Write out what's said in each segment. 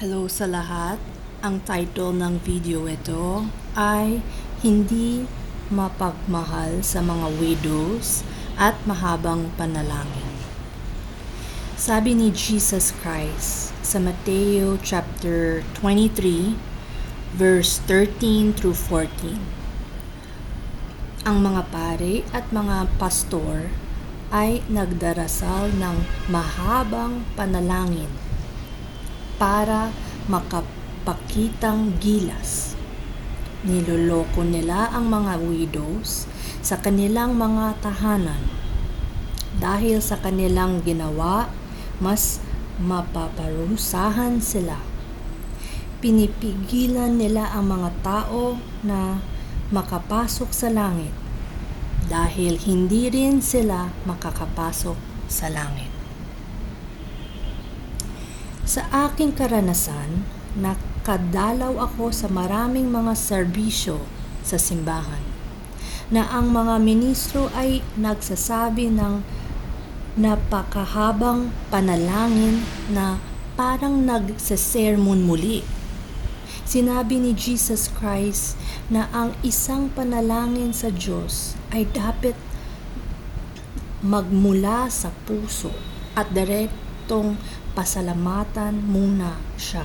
Hello sa lahat. Ang title ng video ito ay Hindi mapagmahal sa mga widows at mahabang panalangin. Sabi ni Jesus Christ sa Mateo chapter 23 verse 13 through 14. Ang mga pare at mga pastor ay nagdarasal ng mahabang panalangin para makapakitang gilas. Niloloko nila ang mga widows sa kanilang mga tahanan. Dahil sa kanilang ginawa, mas mapaparusahan sila. Pinipigilan nila ang mga tao na makapasok sa langit dahil hindi rin sila makakapasok sa langit. Sa aking karanasan, nakadalaw ako sa maraming mga serbisyo sa simbahan na ang mga ministro ay nagsasabi ng napakahabang panalangin na parang nagsasermon muli. Sinabi ni Jesus Christ na ang isang panalangin sa Diyos ay dapat magmula sa puso at direktong pasalamatan muna siya.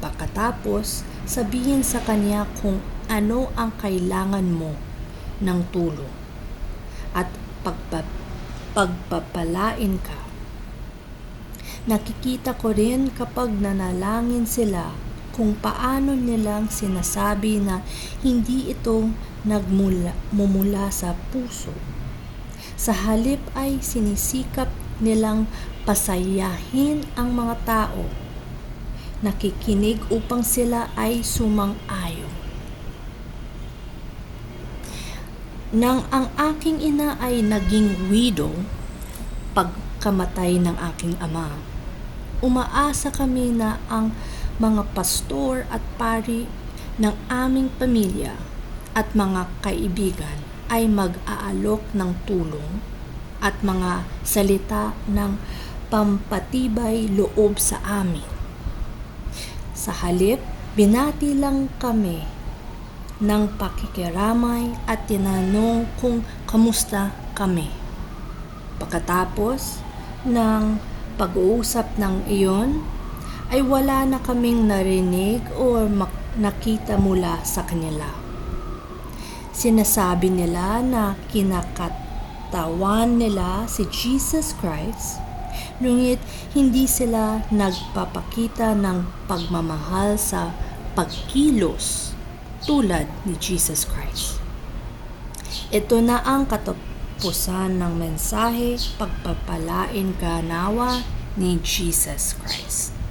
Pagkatapos, sabihin sa kanya kung ano ang kailangan mo ng tulong at pagpa, pagpapalain ka. Nakikita ko rin kapag nanalangin sila kung paano nilang sinasabi na hindi ito nagmula mumula sa puso. Sa halip ay sinisikap nilang pasayahin ang mga tao. Nakikinig upang sila ay sumang-ayon. Nang ang aking ina ay naging widow, pagkamatay ng aking ama, umaasa kami na ang mga pastor at pari ng aming pamilya at mga kaibigan ay mag-aalok ng tulong at mga salita ng pampatibay loob sa amin. Sa halip, binati lang kami ng pakikiramay at tinanong kung kamusta kami. Pagkatapos ng pag-uusap ng iyon, ay wala na kaming narinig o nakita mula sa kanila. Sinasabi nila na kinakatawan nila si Jesus Christ, ngunit hindi sila nagpapakita ng pagmamahal sa pagkilos tulad ni Jesus Christ. Ito na ang katapusan ng mensahe pagpapalain ka nawa ni Jesus Christ.